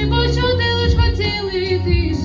Ми почути, лиш хотіли йти.